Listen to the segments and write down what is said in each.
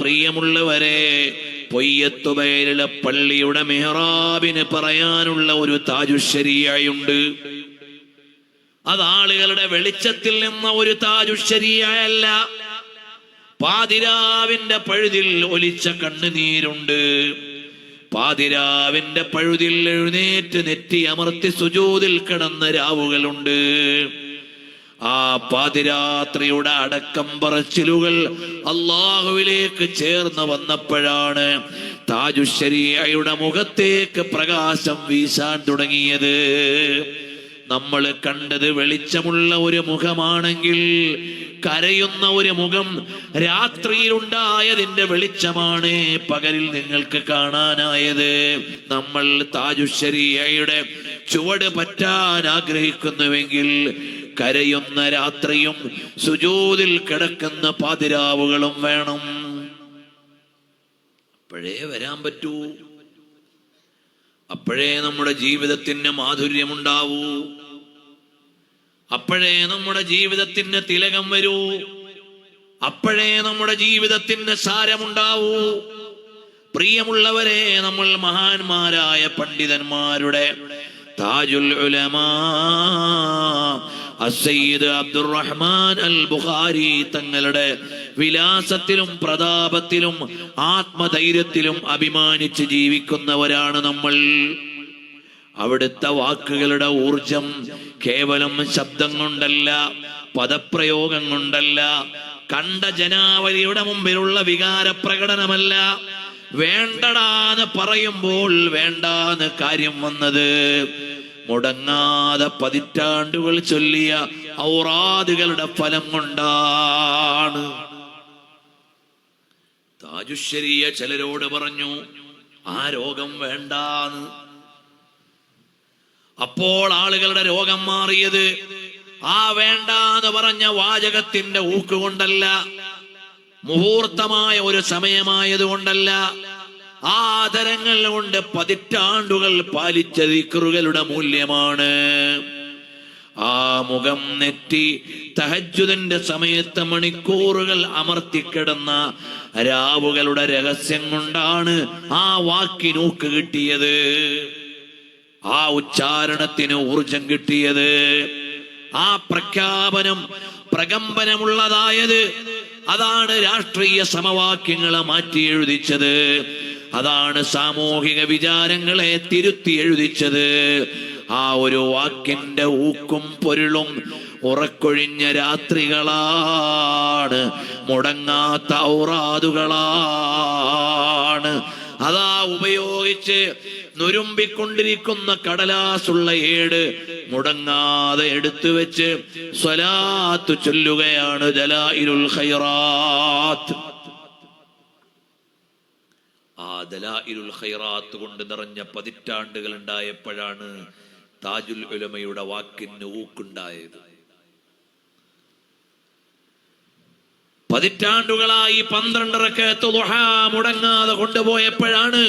പ്രിയമുള്ളവരെ പൊയ്യത്തുബയിലെ പള്ളിയുടെ മെഹ്റാബിന് പറയാനുള്ള ഒരു താജുശരിയായുണ്ട് അത് ആളുകളുടെ വെളിച്ചത്തിൽ നിന്ന ഒരു താജുശരിയായല്ല പാതിരാവിന്റെ പഴുതിൽ ഒലിച്ച കണ്ണുനീരുണ്ട്. പാതിരാവിന്റെ പഴുതിൽ എഴുന്നേറ്റ് നെറ്റി അമർത്തി സുജൂതിൽ കിടന്ന രാവുകളുണ്ട്. ആ പാതിരാത്രിയുടെ അടക്കം പറച്ചിലുകൾ അള്ളാഹുവിലേക്ക് ചേർന്ന് വന്നപ്പോഴാണ് താജുശരിയയുടെ മുഖത്തേക്ക് പ്രകാശം വീശാൻ തുടങ്ങിയത്. നമ്മൾ കണ്ടത് വെളിച്ചമുള്ള ഒരു മുഖമാണെങ്കിൽ കരയുന്ന ഒരു മുഖം രാത്രിയിലുണ്ടായതിന്റെ വെളിച്ചമാണ് പകലിൽ നിങ്ങൾക്ക് കാണാനായത്. നമ്മൾ താജുശരിയയുടെ ചുവട് പറ്റാൻ ആഗ്രഹിക്കുന്നുവെങ്കിൽ കരയുന്ന രാത്രിയും സുജൂതിൽ കിടക്കുന്ന പാതിരാവുകളും വേണം. അപ്പോഴേ വരാൻ പറ്റൂ. അപ്പോഴേ നമ്മുടെ ജീവിതത്തിന് മാധുര്യമുണ്ടാവൂ. അപ്പോഴേ നമ്മുടെ ജീവിതത്തിന് തിലകം വരൂ. അപ്പോഴേ നമ്മുടെ ജീവിതത്തിന് സാരമുണ്ടാവൂ. പ്രിയമുള്ളവരെ നമ്മൾ മഹാന്മാരായ പണ്ഡിതന്മാരുടെ താജുൽ ഉലമാ അസയ്യിദ് അബ്ദുറഹ്മാൻ അൽ ബുഖാരി തങ്ങളുടെ വിലാസത്തിലും പ്രതാപത്തിലും ആത്മധൈര്യത്തിലും അഭിമാനിച്ച് ജീവിക്കുന്നവരാണ് നമ്മൾ. അവിടുത്തെ വാക്കുകളുടെ ഊർജം കേവലം ശബ്ദം കൊണ്ടല്ല പദപ്രയോഗം കൊണ്ടല്ല കണ്ട ജനാവലിയുടെ മുമ്പിലുള്ള വികാര പ്രകടനമല്ല വേണ്ടടാന്ന് പറയുമ്പോൾ വേണ്ടാന്ന് കാര്യം വന്നത് മുടങ്ങാതെ പതിറ്റാണ്ടുകൾ ചൊല്ലിയ ഔറാദുകളുടെ ഫലം കൊണ്ടാണ്. താജുശ്ശേരിയ ചിലരോട് പറഞ്ഞു ആ രോഗം വേണ്ടാന്ന്. അപ്പോൾ ആളുകളുടെ രോഗം മാറിയത് ആ വേണ്ടാന്ന് പറഞ്ഞ വാചകത്തിന്റെ ഊക്കുകൊണ്ടല്ല മുഹൂർത്തമായ ഒരു സമയമായതുകൊണ്ടല്ല ആദരങ്ങൾ കൊണ്ട് പതിറ്റാണ്ടുകൾ പാലിച്ച ദിക്കറുകളുടെ മൂല്യമാണ്. ആ മുഖം നെറ്റി തഹജുദിന്റെ സമയത്ത് മണിക്കൂറുകൾ അമർത്തിക്കിടന്ന രാവുകളുടെ രഹസ്യം കൊണ്ടാണ് ആ വാക്കിനൂക്ക് കിട്ടിയത്. ആ ഉച്ചാരണത്തിന് ഊർജം കിട്ടിയത്. ആ പ്രഖ്യാപനം പ്രകമ്പനമുള്ളതായത്. അതാണ് രാഷ്ട്രീയ സമവാക്യങ്ങളെ മാറ്റി എഴുതിച്ചത്. അതാണ് സാമൂഹിക വിചാരങ്ങളെ തിരുത്തി എഴുതിച്ചത്. ആ ഒരു വാക്കിന്റെ ഊക്കും പൊരുളും ഉറക്കൊഴിഞ്ഞ രാത്രികളാണ്. മുടങ്ങാത്ത ഔറാദുകളാണ്. അതാ ഉപയോഗിച്ച് നുരുമ്പിക്കൊണ്ടിരിക്കുന്ന കടലാസുള്ള ഏട് മുടങ്ങാതെ എടുത്തു വെച്ച് സ്വലാത്തു ചൊല്ലുകയാണ് ജലാഇലുൽ ഖൈറാത്ത്. ദലാഇലുൽ ഖൈറാത്ത് കൊണ്ട് നിറഞ്ഞ പതിറ്റാണ്ടുകൾ ഉണ്ടായപ്പോഴാണ് താജുൽ ഉലമയുടെ വാക്കിന് ഊക്കുണ്ടായത്. പതിറ്റാണ്ടുകളായി പന്ത്രണ്ടരക്കത്ത് മുടങ്ങാതെ കൊണ്ടുപോയപ്പോഴാണ്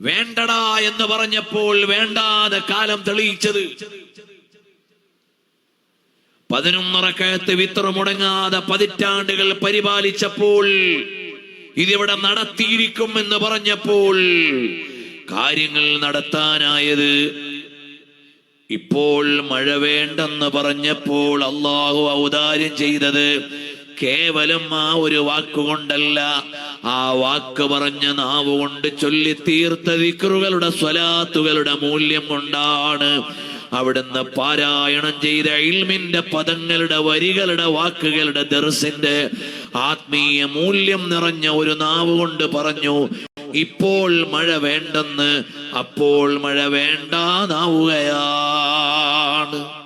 വേണ്ടടാ എന്ന് പറഞ്ഞപ്പോൾ വേണ്ടാതെ കാലം തെളിയിച്ചത്. പതിനൊന്നറക്കയത്ത് വിത്ര മുടങ്ങാതെ പതിറ്റാണ്ടുകൾ പരിപാലിച്ചപ്പോൾ ഇതിവിടെ നടത്തിയിരിക്കും എന്ന് പറഞ്ഞപ്പോൾ കാര്യങ്ങൾ നടത്താനായത് ഇപ്പോൾ മഴ വേണ്ടെന്ന് പറഞ്ഞപ്പോൾ അള്ളാഹു ഔദാര്യം ചെയ്തത് കേവലം ആ ഒരു വാക്കുകൊണ്ടല്ല ആ വാക്ക് പറഞ്ഞ നാവ് കൊണ്ട് ചൊല്ലി തീർത്ത വിക്രുകളുടെ സ്വലാത്തുകളുടെ മൂല്യം കൊണ്ടാണ് അവിടുന്ന് പാരായണം ചെയ്ത ഇൽമിന്റെ പദങ്ങളുടെ വരികളുടെ വാക്കുകളുടെ ദർസിന്റെ ആത്മീയ മൂല്യം നിറഞ്ഞ ഒരു നാവ് കൊണ്ട് പറഞ്ഞു ഇപ്പോൾ മഴ വേണ്ടെന്ന് അപ്പോൾ മഴ വേണ്ടാതാവുകയാണ്.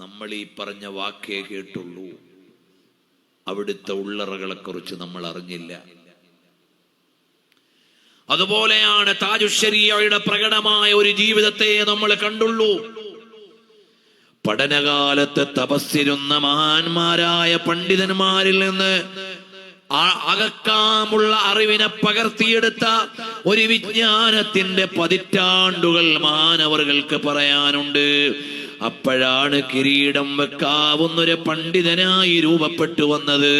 നമ്മൾ ഈ പറഞ്ഞ വാക്കേ കേട്ടുള്ളൂ. അവിടുത്തെ ഉള്ളറകളെ കുറിച്ച് നമ്മൾ അറിഞ്ഞില്ല. അതുപോലെയാണ് താജുശ്ശരിയയുടെ പ്രകടമായ ഒരു ജീവിതത്തെ നമ്മൾ കണ്ടുള്ളൂ. പഠനകാലത്ത് തപസ്സിരുന്ന മഹാന്മാരായ പണ്ഡിതന്മാരിൽ നിന്ന് അകക്കാമുള്ള അറിവിനെ പകർത്തിയെടുത്ത ഒരു വിജ്ഞാനത്തിന്റെ പതിറ്റാണ്ടുകൾ മാനവർക്ക് പറയാനുണ്ട്. അപ്പോഴാണ് കിരീടം വെക്കാവുന്നൊരു പണ്ഡിതനായി രൂപപ്പെട്ടു വന്നത്.